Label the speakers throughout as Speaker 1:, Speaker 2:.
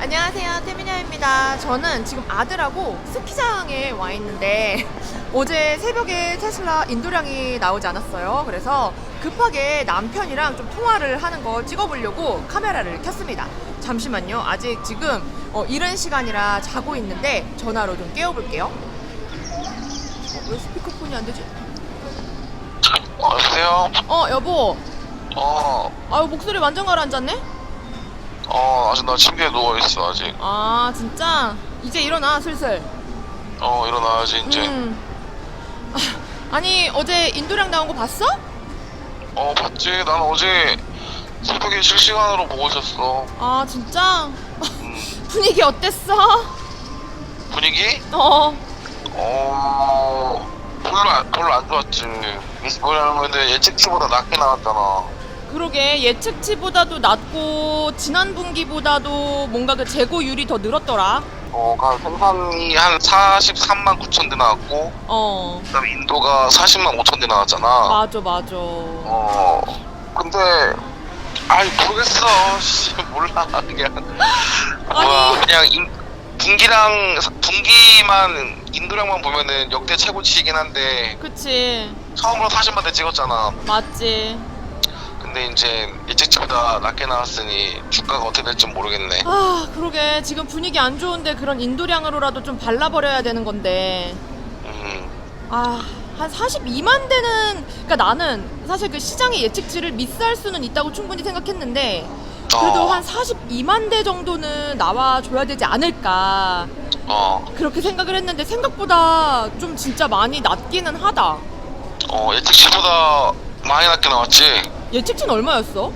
Speaker 1: 안녕하세요, 태민야입니다. 저는 지금 아들하고 스키장에 와 있는데 어제 새벽에 테슬라 인도량이 나오지 않았어요. 그래서 급하게 남편이랑 좀 통화를 하는 거 찍어보려고 카메라를 켰습니다. 잠시만요. 아직 지금 어, 이른 시간이라 자고 있는데 전화로 좀 깨워볼게요. 어, 왜 스피커폰이 안 되지?
Speaker 2: 어, 여보세요?
Speaker 1: 어, 여보.
Speaker 2: 어,
Speaker 1: 아유, 목소리 완전 가라앉았네?
Speaker 2: 어, 아직 나 침대에 누워있어, 아직.
Speaker 1: 아, 진짜? 이제 일어나, 슬슬.
Speaker 2: 어, 일어나야지, 이제.
Speaker 1: 음. 아, 아니 어제 인도량 나온 거 봤어?
Speaker 2: 어, 봤지? 난 어제 새벽에 실시간으로 보고 있었어.
Speaker 1: 아 진짜
Speaker 2: 음,
Speaker 1: 분위기 어땠어?
Speaker 2: 분위기?
Speaker 1: 어
Speaker 2: 어, 별로, 안- 별로 안 좋았지. 왜냐면 예측치보다 낮게 나왔잖아.
Speaker 1: 그러게 예측치보다도 낮고 지난 분기보다도 뭔가 그 재고율이 더 늘었더라.
Speaker 2: 어, 그 생산이 한 43만 9천 대 나왔고,
Speaker 1: 어
Speaker 2: 그 다음에 인도가 40만 5천 대 나왔잖아.
Speaker 1: 맞아 맞아.
Speaker 2: 어, 근데, 아이, 모르겠어. 씨, 몰라, 그냥. 와, 그냥, 인, 분기랑, 분기만, 인도량만 보면은 역대 최고치이긴 한데,
Speaker 1: 그치
Speaker 2: 처음으로 40만 대 찍었잖아.
Speaker 1: 맞지.
Speaker 2: 근데 이제, 예측치보다 낮게 나왔으니, 주가가 어떻게 될지 모르겠네.
Speaker 1: 아 그러게 지금 분위기 안 좋은데 그런 인도량으로라도 좀 발라버려야 되는 건데.
Speaker 2: 음,
Speaker 1: 아, 한 42만 대는, 그러니까 나는 사실 그 시장의 예측치를 미스할 수는 있다고 충분히 생각했는데, 그래도
Speaker 2: 어.
Speaker 1: 한 42만 대 정도는 나와줘야 되지 않을까.
Speaker 2: 어,
Speaker 1: 그렇게 생각을 했는데, 생각보다 좀 진짜 많이 낮기는 하다.
Speaker 2: 어, 예측치보다 많이 낮게 나왔지?
Speaker 1: 예측치는 얼마였어?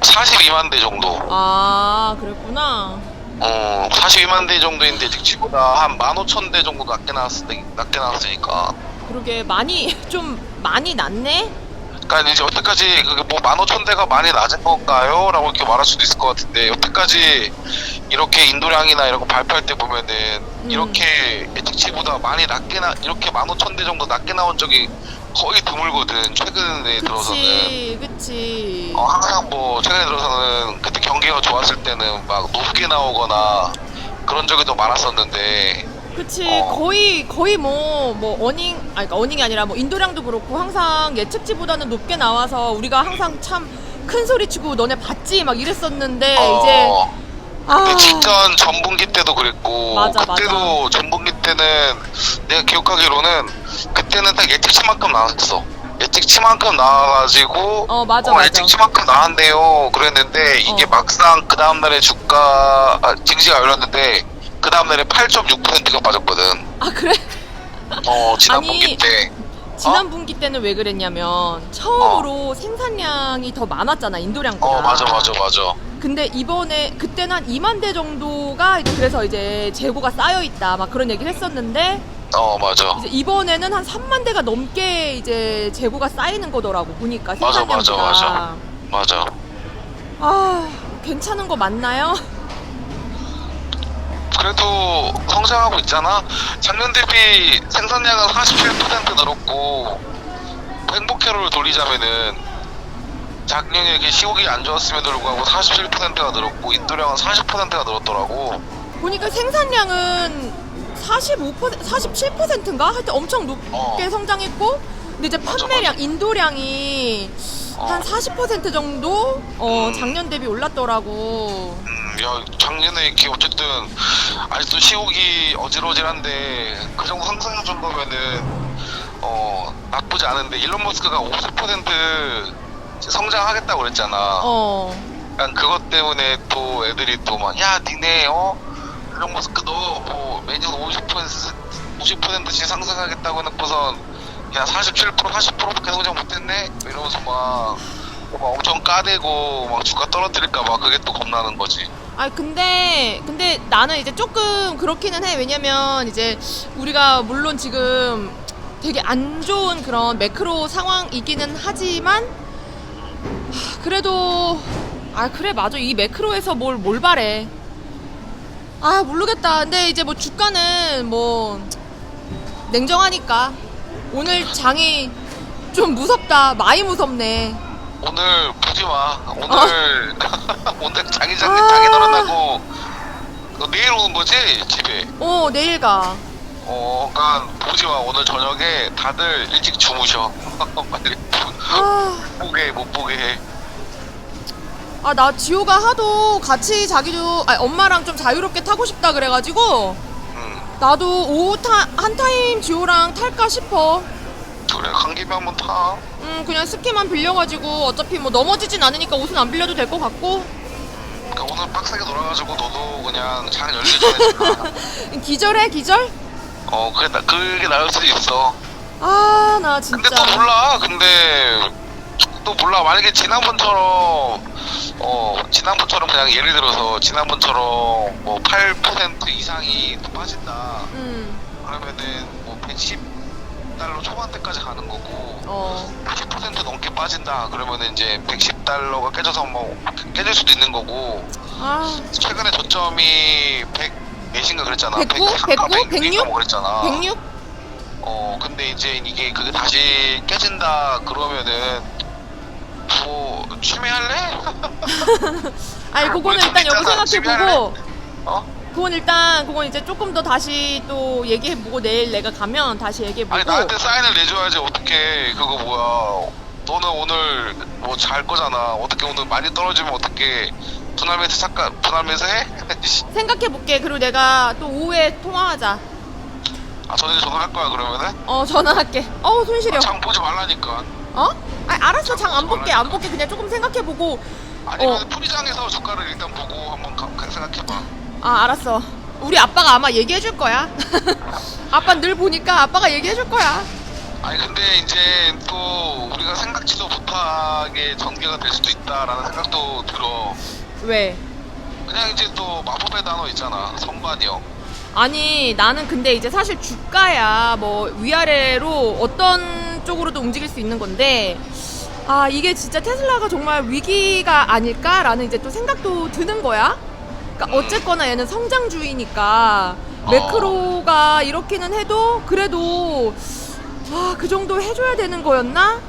Speaker 2: 42만 대 정도.
Speaker 1: 아, 그랬구나.
Speaker 2: 어, 42만 대 정도인데, 예측치보다 한 15,000대 정도 낮게 나왔으, 낮게 나왔으니까.
Speaker 1: 그러게 많이, 좀 많이 낮네?
Speaker 2: 그러니까 이제 여태까지 그게 뭐 15,000대가 많이 낮은 건가요? 라고 이렇게 말할 수도 있을 것 같은데 여태까지 이렇게 인도량이나 이런 거 발표할 때 보면은
Speaker 1: 음.
Speaker 2: 이렇게 예측치보다 많이 낮게 나 이렇게 15,000대 정도 낮게 나온 적이 거의 드물거든 최근에 들어서는.
Speaker 1: 그치, 그치.
Speaker 2: 어, 항상 뭐 최근에 들어서는 그때 경기가 좋았을 때는 막 높게 나오거나 그런 적이 더 많았었는데.
Speaker 1: 그치
Speaker 2: 어.
Speaker 1: 거의 거의 뭐 뭐 어닝 아니 그러니까 어닝이 아니라 뭐 인도량도 그렇고 항상 예측치보다는 높게 나와서 우리가 항상 참 큰 소리 치고 너네 봤지? 막 이랬었는데
Speaker 2: 어,
Speaker 1: 이제 아.
Speaker 2: 근데 직전 전분기 때도 그랬고
Speaker 1: 맞아,
Speaker 2: 그때도 전분기 때는 내가 기억하기로는 그때는 딱 예측치만큼 나왔어. 예측치만큼 나와가지고
Speaker 1: 어, 맞아, 맞아.
Speaker 2: 예측치만큼 나왔네요. 그랬는데 이게
Speaker 1: 어.
Speaker 2: 막상 그 다음날에 주가 아, 증시가 열렸는데 그 다음날에 8.6%가 빠졌거든.
Speaker 1: 아 그래?
Speaker 2: 어 지난
Speaker 1: 아니,
Speaker 2: 분기 때.
Speaker 1: 지난 분기 때는 왜 그랬냐면 처음으로 생산량이 더 많았잖아 인도량보다.
Speaker 2: 어 맞아 맞아 맞아.
Speaker 1: 근데 이번에 그때는 한 2만 대 정도가 이제 그래서 이제 재고가 쌓여 있다 막 그런 얘기를 했었는데
Speaker 2: 어 맞아
Speaker 1: 이제 이번에는 한 3만 대가 넘게 이제 재고가 쌓이는 거더라고 보니까
Speaker 2: 맞아,
Speaker 1: 생산량보다.
Speaker 2: 맞아, 맞아
Speaker 1: 아 괜찮은 거 맞나요?
Speaker 2: 그래도 성장하고 있잖아. 작년 대비 생산량은 47% 늘었고 행복회로를 돌리자면은 작년에 이렇게 시국이 안 좋았음에도 불구하고 47%가 늘었고 인도량은 40%가 늘었더라고.
Speaker 1: 보니까 생산량은 45% 47%인가 하여튼 엄청 높게
Speaker 2: 어.
Speaker 1: 성장했고 근데 이제
Speaker 2: 맞아,
Speaker 1: 판매량 인도량이
Speaker 2: 어.
Speaker 1: 한 40% 정도 어
Speaker 2: 음.
Speaker 1: 작년 대비 올랐더라고.
Speaker 2: 음, 야 작년에 이렇게 어쨌든 아직도 시국이 어질어질한데 그 정도 상승할 정도면은 어 나쁘지 않은데 일론 머스크가 50% 성장하겠다고 그랬잖아.
Speaker 1: 어.
Speaker 2: 난 그것 때문에 또 애들이 또 막 야 니네 어 이런 모습 너뭐 매년 50% 50%씩 상승하겠다고 해놓고선 야 47% 40%밖에 성장 못했네? 이러면서 막, 막 엄청 까대고 막 주가 떨어뜨릴까 봐 그게 또 겁나는 거지.
Speaker 1: 아 근데 근데 나는 이제 조금 그렇기는 해. 왜냐면 이제 우리가 물론 지금 되게 안 좋은 그런 매크로 상황이기는 하지만 하, 그래도 아 그래 맞아. 이 매크로에서 뭘 뭘 바래 아 모르겠다 근데 이제 뭐 주가는 뭐 냉정하니까 오늘 장이 좀 무섭다 많이 무섭네
Speaker 2: 오늘 보지 마. 오늘 오늘 장이 장이
Speaker 1: 아.
Speaker 2: 장이 늘어나고 내일 오는 거지 집에.
Speaker 1: 어 내일 가.
Speaker 2: 어, 그러니까 보지 마. 오늘 저녁에 다들 일찍 주무셔. 빨리
Speaker 1: 아.
Speaker 2: 못 보게 못 보게 해.
Speaker 1: 아 나 지호가 하도 같이 자기도 아니, 엄마랑 좀 자유롭게 타고 싶다 그래가지고
Speaker 2: 음,
Speaker 1: 나도 오후 타, 한 타임 지호랑 탈까 싶어.
Speaker 2: 그래 간 김에 한번 타.
Speaker 1: 음 그냥 스키만 빌려가지고 어차피 뭐 넘어지진 않으니까 옷은 안 빌려도 될 것 같고
Speaker 2: 그러니까 오늘 빡세게 놀아가지고 너도 그냥 전에 자.
Speaker 1: 기절해 기절?
Speaker 2: 어 그래 나 그게 나을 수도 있어.
Speaker 1: 아나
Speaker 2: 근데
Speaker 1: 진짜
Speaker 2: 또 몰라. 근데 또 몰라. 만약에 지난번처럼 어 지난번처럼 그냥 예를 들어서 지난번처럼 뭐 8% 이상이 또 빠진다.
Speaker 1: 음,
Speaker 2: 그러면은 뭐 110달러 초반대까지 가는 거고
Speaker 1: 어,
Speaker 2: 10% 넘게 빠진다. 그러면은 이제 110달러가 깨져서 뭐 깨질 수도 있는 거고
Speaker 1: 아,
Speaker 2: 최근에 저점이 100 몇인가 그랬잖아.
Speaker 1: 109?
Speaker 2: 104,
Speaker 1: 109?
Speaker 2: 106? 뭐 그랬잖아.
Speaker 1: 106?
Speaker 2: 어 근데 이제 이게 그게 다시 깨진다 그러면은 뭐 취미할래?
Speaker 1: 아니 그거는 일단 여기
Speaker 2: 있잖아,
Speaker 1: 생각해보고
Speaker 2: 어?
Speaker 1: 그건 일단 그건 이제 조금 더 다시 또 얘기해보고 내일 내가 가면 다시 얘기해보고.
Speaker 2: 아니 나한테 사인을 내줘야지 어떻게 그거 뭐야. 너는 오늘 뭐 잘 거잖아. 어떻게 오늘 많이 떨어지면 어떻게 분할매트 잠깐 분할매트 해?
Speaker 1: 생각해볼게. 그리고 내가 또 오후에 통화하자.
Speaker 2: 아 전에 전화할 거야 그러면은?
Speaker 1: 어 전화할게. 어우 손 시려.
Speaker 2: 장 보지 말라니까
Speaker 1: 어? 아니 알았어 장 안 볼게. 안 볼게. 그냥 조금 생각해보고.
Speaker 2: 아니면
Speaker 1: 어.
Speaker 2: 풀이장에서 주가를 일단 보고 한번 가, 가- 생각해봐.
Speaker 1: 아 알았어. 우리 아빠가 아마 얘기해줄 거야. 아빠 늘 보니까 아빠가 얘기해줄 거야.
Speaker 2: 아니 근데 이제 또 우리가 생각지도 못하게 전개가 될 수도 있다라는 생각도 들어.
Speaker 1: 왜?
Speaker 2: 그냥 이제 또 마법의 단어 있잖아. 선반이요
Speaker 1: 아니 나는 근데 이제 사실 주가야. 뭐 위아래로 어떤 쪽으로도 움직일 수 있는 건데 아 이게 진짜 테슬라가 정말 위기가 아닐까라는 이제 또 생각도 드는 거야. 그러니까 어쨌거나 얘는 성장주의니까 매크로가 이렇게는 해도 그래도 아그 정도 해줘야 되는 거였나?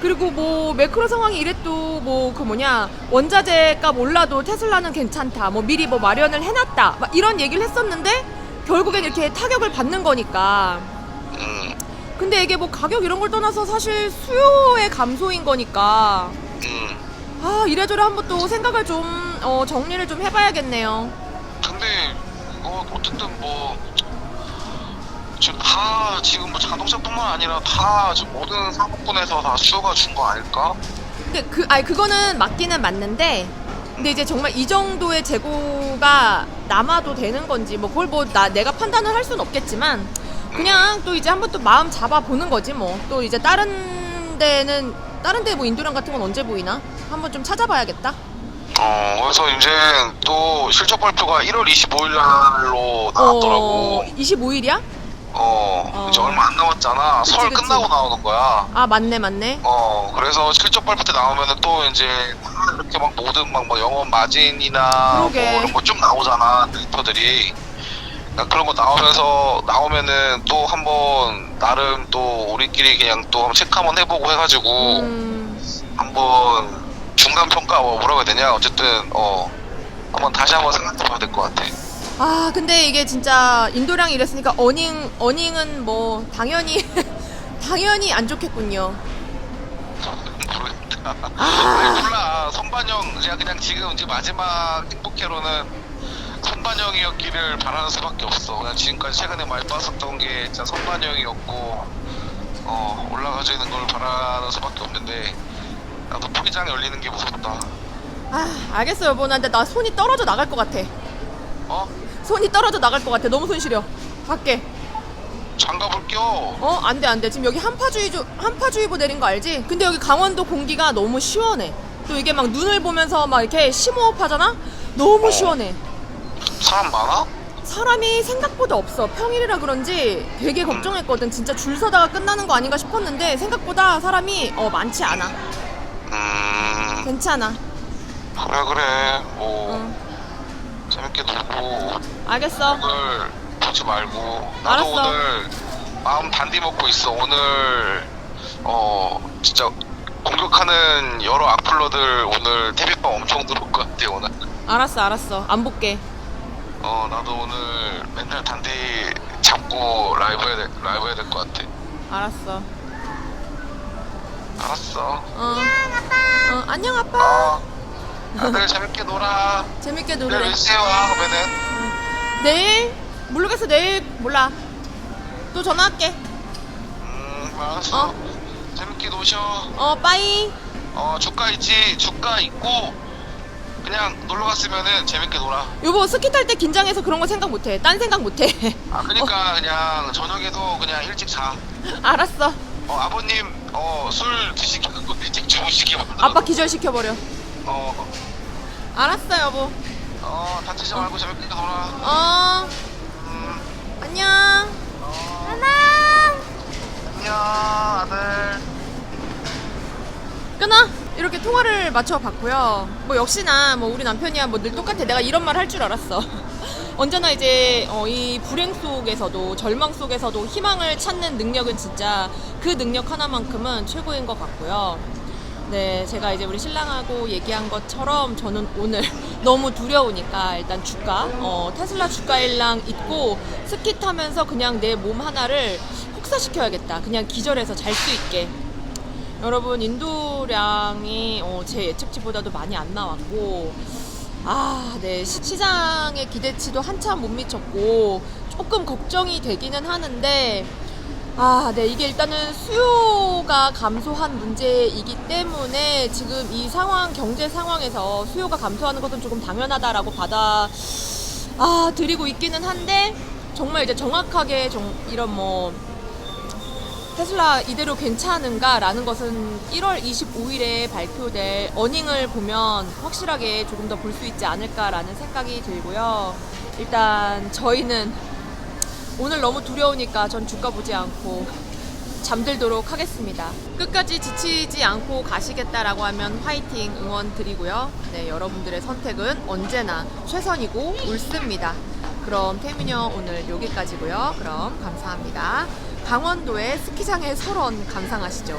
Speaker 1: 그리고 뭐 매크로 상황이 이랬도 뭐 그 뭐냐 원자재 값 올라도 테슬라는 괜찮다 뭐 미리 뭐 마련을 해놨다 막 이런 얘기를 했었는데 결국엔 이렇게 타격을 받는 거니까
Speaker 2: 음,
Speaker 1: 근데 이게 뭐 가격 이런 걸 떠나서 사실 수요의 감소인 거니까
Speaker 2: 음.
Speaker 1: 아 이래저래 한번 또 생각을 좀 어, 정리를 좀 해봐야겠네요
Speaker 2: 근데 이거 어쨌든 뭐 지금 다 지금 뭐 자동차뿐만 아니라 다 지금 모든 상업군에서 다 수요가 준 거 아닐까?
Speaker 1: 근데 그 아니 그거는 맞기는 맞는데 근데 이제 정말 이 정도의 재고가 남아도 되는 건지 뭐 그걸 뭐 나 내가 판단을 할 수는 없겠지만 그냥 또 이제 한번 또 마음 잡아 보는 거지 뭐 또 이제 다른 데는 다른 데 뭐 인도량 같은 건 언제 보이나 한번 좀 찾아봐야겠다.
Speaker 2: 어 그래서 이제 또 실적 발표가 1월 25일 날로 나왔더라고.
Speaker 1: 어, 25일이야?
Speaker 2: 어,
Speaker 1: 어.
Speaker 2: 이제 얼마 안 남았잖아.
Speaker 1: 그치,
Speaker 2: 설
Speaker 1: 그치.
Speaker 2: 끝나고 나오는 거야.
Speaker 1: 아 맞네 맞네.
Speaker 2: 어, 그래서 실적 발표 때 나오면은 또 이제 다 이렇게 막 모든 막 뭐 영업 마진이나 뭐
Speaker 1: 그러게.
Speaker 2: 이런 거 쭉 나오잖아 데이터들이. 그러니까 그런 거 나오면서 나오면은 또 한번 나름 또 우리끼리 그냥 또 한번 체크 한번 해보고 해가지고
Speaker 1: 음,
Speaker 2: 한번 중간 평가 뭐 뭐라고 해야 되냐 어쨌든 어 한번 다시 한번 생각해봐야 될 것 같아.
Speaker 1: 아 근데 이게 진짜 인도량이 이랬으니까 어닝 어닝은 뭐 당연히 당연히 안 좋겠군요.
Speaker 2: 모르겠다.
Speaker 1: 아.
Speaker 2: 몰라. 선반영, 제가 그냥 지금 이제 마지막 행복회로는 선반영이었기를 바라는 수밖에 없어. 그냥 지금까지 최근에 많이 빠졌던 게 진짜 선반영이었고, 어, 올라가지는 걸 바라는 수밖에 없는데, 나도 포기장에 열리는 게 무섭다.
Speaker 1: 아 알겠어 여보 나 근데 나 손이 떨어져 나갈 것 같아.
Speaker 2: 어?
Speaker 1: 손이 떨어져 나갈 것 같아. 너무 손 시려. 밖에.
Speaker 2: 장갑을 껴.
Speaker 1: 어, 안 돼, 안 돼. 지금 여기 한파주의보, 한파주의보 내린 거 알지? 근데 여기 강원도 공기가 너무 시원해. 또 이게 막 눈을 보면서 막 이렇게 심호흡 하잖아? 너무
Speaker 2: 어.
Speaker 1: 시원해.
Speaker 2: 사람 많아?
Speaker 1: 사람이 생각보다 없어. 평일이라 그런지 되게 걱정했거든. 진짜 줄 서다가 끝나는 거 아닌가 싶었는데 생각보다 사람이 어, 많지 않아.
Speaker 2: 음,
Speaker 1: 괜찮아.
Speaker 2: 그래, 그래. 뭐,
Speaker 1: 응.
Speaker 2: 재밌게 놀고,
Speaker 1: 알겠어.
Speaker 2: 오늘 보지 말고 나도
Speaker 1: 알았어.
Speaker 2: 오늘 마음 단디 먹고 있어 오늘 어 진짜 공격하는 여러 악플러들 오늘 태비빵 엄청 들어올 것 같아 오늘
Speaker 1: 알았어, 알았어. 안 볼게.
Speaker 2: 어 나도 오늘 맨날 단디 잡고 라이브 해야 될 라이브 해야 될 것 같아.
Speaker 1: 알았어.
Speaker 2: 알았어.
Speaker 1: 어. 어, 안녕 아빠.
Speaker 2: 어. 다들 재밌게 놀아.
Speaker 1: 재밌게
Speaker 2: 내일
Speaker 1: 놀래.
Speaker 2: 몇 시에 와 그러면은?
Speaker 1: 내일 모르겠어. 내일 몰라. 또 전화할게.
Speaker 2: 음 알았어.
Speaker 1: 어.
Speaker 2: 재밌게 노셔.
Speaker 1: 어, 빠이.
Speaker 2: 어 주가 있지. 주가 있고 그냥 놀러 갔으면은 재밌게 놀아.
Speaker 1: 여보 스키 탈 때 긴장해서 그런 거 생각 못 해. 딴 생각 못 해.
Speaker 2: 아 그러니까 그냥 저녁에도 그냥 일찍 자.
Speaker 1: 알았어.
Speaker 2: 어 아버님 어 술 드시기 일찍 주무시기 바랍니다.
Speaker 1: 아빠 기절시켜 버려.
Speaker 2: 어,
Speaker 1: 알았어, 여보.
Speaker 2: 어 다치지 말고 재밌게 놀아.
Speaker 1: 어.
Speaker 2: 음,
Speaker 1: 안녕.
Speaker 2: 어,
Speaker 1: 안녕.
Speaker 2: 안녕 아들.
Speaker 1: 끊어. 이렇게 통화를 맞춰 봤고요. 뭐 역시나 뭐 우리 남편이야 뭐 늘 똑같아. 내가 이런 말 할 줄 알았어. 언제나 이제 어, 이 불행 속에서도 절망 속에서도 희망을 찾는 능력은 진짜 그 능력 하나만큼은 최고인 것 같고요. 네, 제가 이제 우리 신랑하고 얘기한 것처럼 저는 오늘 너무 두려우니까 일단 주가, 어, 테슬라 주가 일랑 있고 스키 타면서 그냥 내 몸 하나를 혹사시켜야겠다. 그냥 기절해서 잘 수 있게. 여러분 인도량이 어, 제 예측치보다도 많이 안 나왔고 아, 네 시- 시장의 기대치도 한참 못 미쳤고 조금 걱정이 되기는 하는데 아, 네 이게 일단은 수요가 감소한 문제이기 때문에 지금 이 상황 경제 상황에서 수요가 감소하는 것은 조금 당연하다라고 받아 아 드리고 있기는 한데 정말 이제 정확하게 정, 이런 뭐 테슬라 이대로 괜찮은가라는 것은 1월 25일에 발표될 어닝을 보면 확실하게 조금 더 볼 수 있지 않을까라는 생각이 들고요. 일단 저희는 오늘 너무 두려우니까 전 주가 보지 않고 잠들도록 하겠습니다. 끝까지 지치지 않고 가시겠다라고 하면 화이팅 응원 드리고요. 네, 여러분들의 선택은 언제나 최선이고 옳습니다. 그럼 태민형 오늘 여기까지고요. 그럼 감사합니다. 강원도의 스키장의 설원 감상하시죠.